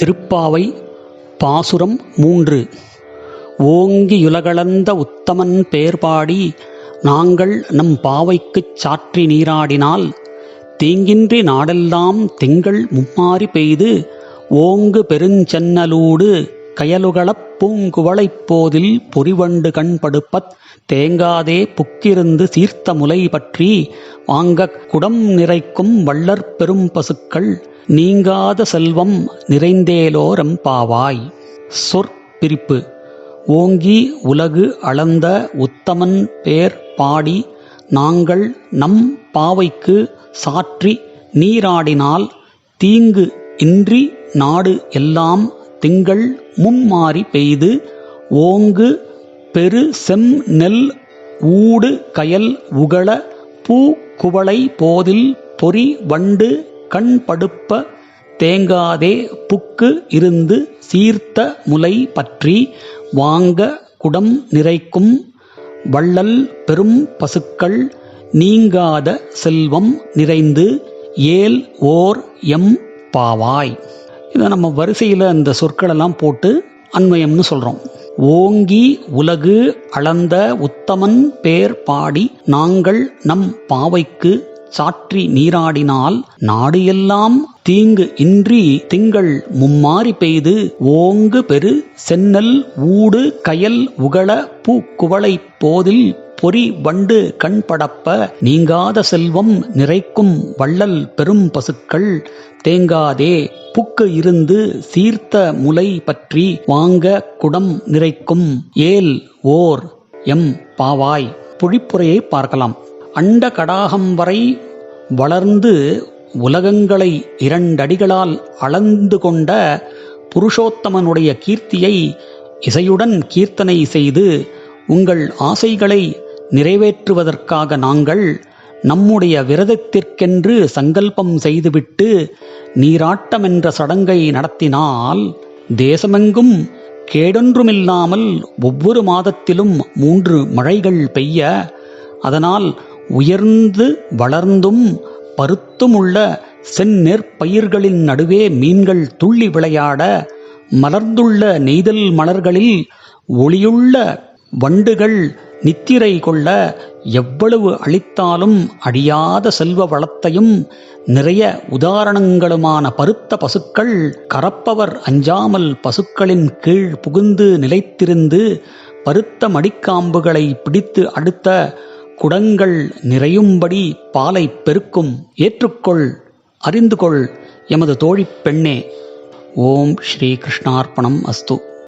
திருப்பாவை பாசுரம் மூன்று. ஓங்கியுலகளந்த உத்தமன் பேர்பாடி நாங்கள் நம் பாவைக்குச் சாற்றி நீராடினால் தீங்கின்றி நாடெல்லாம் திங்கள் மும்மாரி பெய்து ஓங்கு பெருஞ்சென்னலூடு கயலுகளப் பூங்குவளைப் போதில் பொறிவண்டு கண்படுப்பத் தேங்காதே புக்கிருந்து சீர்த்த முலை பற்றி வாங்கக் குடம் நிறைக்கும் வள்ளற் பெரும் பசுக்கள் நீங்காத செல்வம் நிறைந்தேலோரம்பாவாய் சொற்பிரிப்பு ஓங்கி உலகு அளந்த உத்தமன் பேர் பாடி நாங்கள் நம் பாவைக்கு சாற்றி நீராடினால் தீங்கு இன்றி நாடு எல்லாம் திங்கள் மும்மாறி பெய்து ஓங்கு பெரு செம் நெல் ஊடு கயல் உகள பூ குவளை போதில் பொறி வண்டு கண் படுப்ப தேங்காதே புக்கு இருந்து சீர்த்த முலை பற்றி வாங்க குடம் நிறைக்கும் வள்ளல் பெரும் பசுக்கள் நீங்காத செல்வம் நிறைந்து ஏல் ஓர் எம் பாவாய். இதை நம்ம வரிசையில் அந்த சொற்களெல்லாம் போட்டு அன்மயம்னு சொல்கிறோம் ஓங்கி உலகு அளந்த உத்தமன் பேர் பாடி நாங்கள் நம் பாவைக்கு சாற்றி நீராடினால் நாடு எல்லாம் தீங்கு இன்றி திங்கள் மும்மாறி பெய்து ஓங்கு பெரு சென்னல் ஊடு கயல் உகள பூக்குவளை போதில் பொறி வண்டு கண்படப்ப நீங்காத செல்வம் நிறைக்கும் வள்ளல் பெரும் பசுக்கள் தேங்காதே புக்கு இருந்து சீர்த்த முலை பற்றி வாங்க குடம் நிறைக்கும் ஏல் ஓர் எம் பாவாய். பொழிப்புரையை பார்க்கலாம். அண்ட கடாகம் வரை வளர்ந்து உலகங்களை இரண்டடிகளால் அளந்து கொண்ட புருஷோத்தமனுடைய கீர்த்தியை இசையுடன் கீர்த்தனை செய்து உங்கள் ஆசைகளை நிறைவேற்றுவதற்காக நாங்கள் நம்முடைய விரதத்திற்கென்று சங்கல்பம் செய்துவிட்டு நீராட்டம் என்ற சடங்கை நடத்தினால் தேசமெங்கும் கேடொன்றுமில்லாமல் ஒவ்வொரு மாதத்திலும் மூன்று மழைகள் பெய்ய அதனால் உயர்ந்து வளர்ந்தும் பருத்துமுள்ள செந்நெற்பயிர்களின் நடுவே மீன்கள் துள்ளி விளையாட மலர்ந்துள்ள நெய்தல் மலர்களில் ஒளியுள்ள வண்டுகள் நித்திரை கொள்ள எவ்வளவு அளித்தாலும் அழியாத செல்வ வளத்தையும் நிறைய உதாரணங்களுமான பருத்த பசுக்கள் கறப்பவர் அஞ்சாமல் பசுக்களின் கீழ் புகுந்து நிலைத்திருந்து பருத்த மடிக்காம்புகளை பிடித்து அடுத்த குடங்கள் நிறையும்படி பாலை பெருக்கும். ஏற்றுக்கொள் அறிந்து கொள் எமது தோழிப் பெண்ணே. ஓம் ஸ்ரீ கிருஷ்ணார்ப்பணம் அஸ்து.